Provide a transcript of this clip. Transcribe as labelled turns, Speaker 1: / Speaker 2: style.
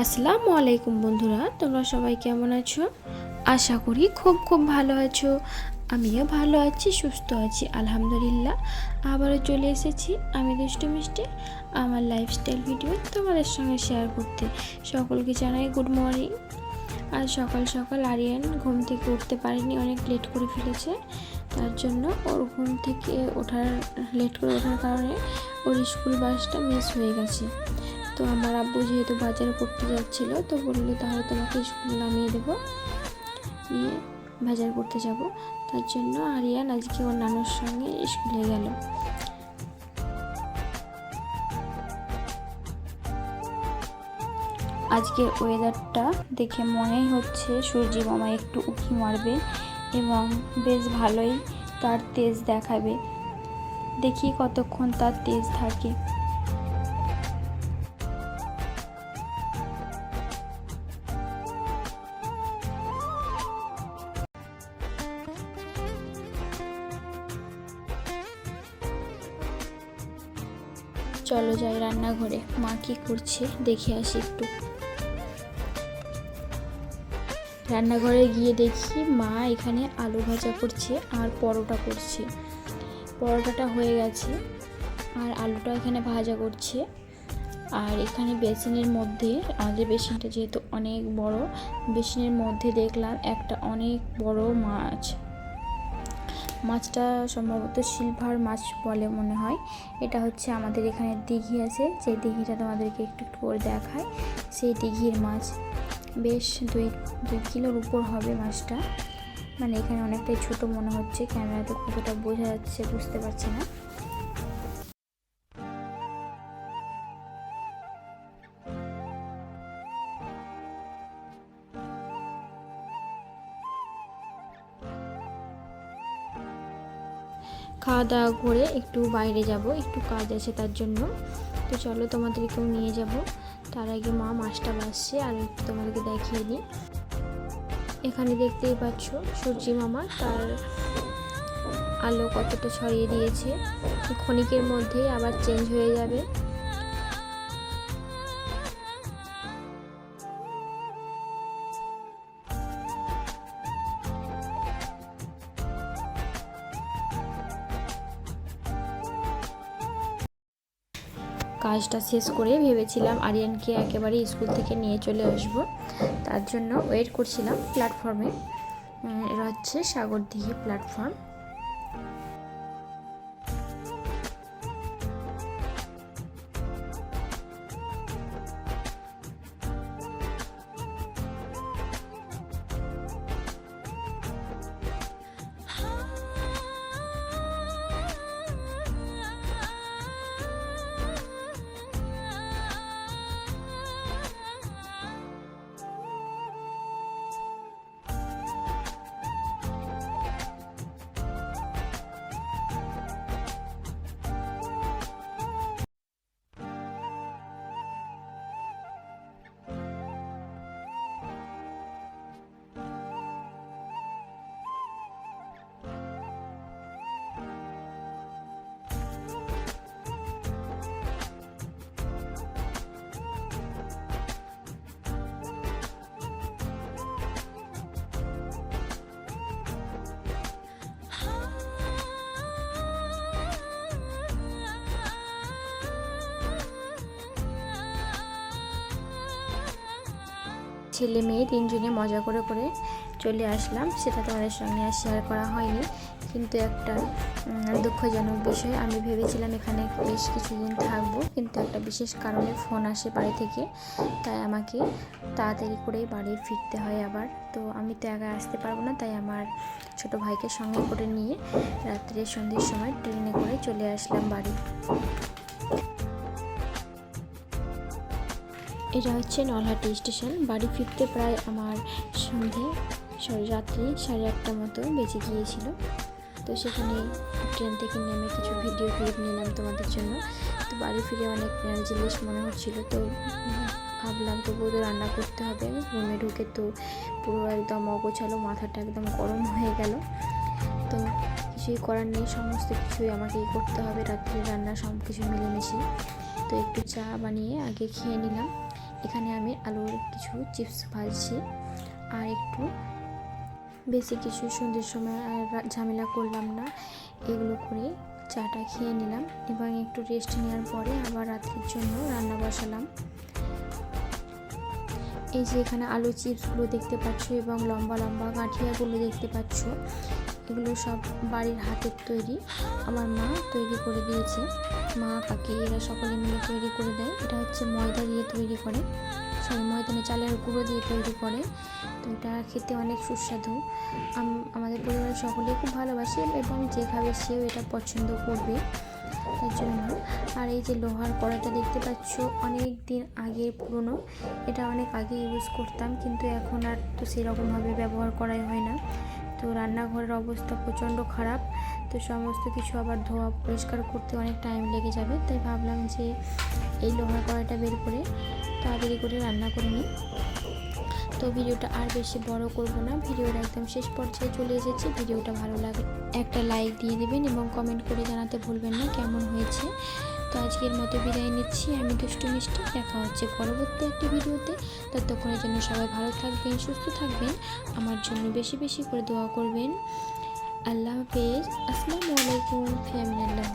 Speaker 1: আসসালামু আলাইকুম বন্ধুরা, তোমরা সবাই কেমন আছো? আশা করি খুব খুব ভালো আছো। আমিও ভালো আছি, সুস্থ আছি, আলহামদুলিল্লাহ। আবারও চলে এসেছি আমি দুষ্টু মিষ্টি। আমার লাইফস্টাইল ভিডিও তোমাদের সঙ্গে শেয়ার করতে। সকলকে জানাই গুড মর্নিং আর সকাল সকাল আরিয়ান ঘুম থেকে উঠতে পারেনি, অনেক লেট করে ফেলেছে। তার জন্য ওর ঘুম থেকে ওঠার লেট করে ওঠার কারণে ওর স্কুল বাসটা মিস হয়ে গেছে। তো আমার আব্বু যেহেতু বাজারে করতে যাচ্ছিল, তো বলল তাহলে তোমাকে স্কুলে নামিয়ে দেবো। নিয়ে বাজার করতে যাব। তার জন্য আরিয়ান আজকে ওর নানুর সঙ্গে স্কুলে গেল। আজকের ওয়েদারটা দেখে মনে হচ্ছে সূর্যি মামা একটু উঁকি মারবে এবং বেশ ভালোই তার তেজ দেখাবে। দেখি কতক্ষণ তার তেজ থাকে। চলো যাই রান্নাঘরে। মা কি করছে? দেখে আসি একটু। রান্নাঘরে গিয়ে দেখি মা এখানে আলু ভাজা করছে আর পরোটা করছে। পরোটাটা হয়ে গেছে আর আলুটা এখানে ভাজা করছে। আর এখানে বেসিনের মধ্যে, আমাদের বেসিনটা যেহেতু অনেক বড়, বেসিনের মধ্যে দেখলাম একটা অনেক বড় মাছ। মাছটা সম্ভবত সিলভার মাছ বলে মনে হয়। এটা হচ্ছে আমাদের এখানে দিঘি আছে। যে দিঘিটা তোমাদেরকে একটু একটু করে দেখায়। সেই দিঘির মাছ বেশ দুই দুই কিলোর উপর হবে মাছটা। মানে এখানে অনেকটাই ছোট মনে হচ্ছে। ক্যামেরাতে কতটা বোঝা যাচ্ছে বুঝতে পারছি না। খাওয়া দাওয়া করে একটু বাইরে যাব, একটু কাজ আছে তার জন্য। তো চলো তোমাদেরকেও নিয়ে যাব। তার আগে মা মাছটা বাসছে আর একটু তোমাদেরকে দেখিয়ে দিই। এখানে দেখতেই পাচ্ছ সূর্যি মামা, তার আলো কতটা ছড়িয়ে দিয়েছে। ক্ষণিকের মধ্যেই আবার চেঞ্জ হয়ে যাবে। কাজটা শেষ করে ভেবেছিলাম আরিয়ানকে একেবারে স্কুল থেকে নিয়ে চলে আসব। তার জন্য ওয়েট করছিলাম প্ল্যাটফর্মে এরা হচ্ছে সাগরদিঘি প্ল্যাটফর্ম ছেলে মেয়ে তিনজনে মজা করে করে চলে আসলাম। সেটা তোমাদের সঙ্গে আর শেয়ার করা হয়নি। কিন্তু একটা দুঃখজনক বিষয়, আমি ভেবেছিলাম এখানে বেশ কিছুদিন থাকব। কিন্তু একটা বিশেষ কারণে ফোন আসে বাড়ি থেকে। তাই আমাকে তাড়াতাড়ি করেই বাড়ি ফিরতে হয় আবার। তো আমি তো একা আসতে পারব না, তাই আমার ছোট ভাইকে সঙ্গে করে নিয়ে রাত্রে সন্ধ্যের সময় ট্রেনে করে চলে আসলাম বাড়ি। এটা হচ্ছে নলহাটি স্টেশন। বাড়ি ফিরতে প্রায় আমার সন্ধে, সরি, রাত্রি সাড়ে আটটা মতো বেঁচে গিয়েছিল। তো সেখানে ট্রেন থেকে নেমে কিছু ভিডিও ক্লিপ নিলাম তোমাদের জন্য। তো বাড়ি ফিরে অনেক জিনিস মনে হচ্ছিল, তো ভাবলাম তবুও তো রান্না করতে হবে। রুমে ঢুকে তো পুরো একদম অগোছালো, মাথাটা একদম গরম হয়ে গেল। তো কিছুই করার নেই, সমস্ত কিছুই আমাকেই করতে হবে। রাত্রে রান্না সব কিছু মিলেমিশে। তো একটু চা বানিয়ে আগে খেয়ে নিলাম। এখানে আমি আলুর কিছু চিপস ভাজছি আর একটু বেশি কিছু সন্ধ্যের সময় আর ঝামেলা করলাম না। এগুলো করে চাটা খেয়ে নিলাম এবং একটু রেস্ট নেওয়ার পরে আবার রাত্রির জন্য রান্না বসালাম। এই যে এখানে আলু চিপসগুলো দেখতে পাচ্ছ এবং লম্বা লম্বা গাঁঠিয়াগুলো দেখতে পাচ্ছ। এগুলো সব বাড়ির হাতের তৈরি। আমার মা তৈরি করে দিয়েছে। মা, কাকি এরা সকলে মিলে তৈরি করে দেয়। এটা হচ্ছে ময়দা দিয়ে তৈরি করে। সরি, ময়দা না চালের গুঁড়ো দিয়ে তৈরি করে। তো এটা খেতে অনেক সুস্বাদু। আম- আমাদের পরিবারের সকলেই খুব ভালোবাসে এবং যে খাবে সেও এটা পছন্দ করবে, তার জন্য। আর এই যে লোহার কড়াইটা দেখতে পাচ্ছ, অনেক দিন আগে পুরনো। এটা অনেক আগে ইউজ করতাম, কিন্তু এখন আর তো সেরকমভাবে ব্যবহার করাই হয় না। তো রান্নাঘরের অবস্থা প্রচণ্ড খারাপ, তো সমস্ত কিছু আবার ধোয়া পরিষ্কার করতে অনেক টাইম লেগে যাবে, তাই ভাবলাম যে এই লোহার কড়াইটা বের করে তাড়াতাড়ি করে রান্না করে নিই। তো ভিডিওটা আর বেশি বড় করব না, ভিডিওর একদম শেষ পর্যায়ে চলে এসেছি, ভিডিওটা ভালো লাগে একটা লাইক দিয়ে দেবেন এবং কমেন্ট করে জানাতে ভুলবেন না কেমন হয়েছে। তো আজকের মতো বিদায় নিচ্ছি। আমি দুষ্টু মিষ্টি। দেখা হচ্ছে পরবর্তী একটি ভিডিওতে। ততক্ষণের জন্য সবাই ভালো থাকবেন, সুস্থ থাকবেন। আমার জন্য বেশি বেশি করে দোয়া করবেন। আল্লাহ হাফেজ। আসসালামু আলাইকুম ফিয়ামিনাল্লাহ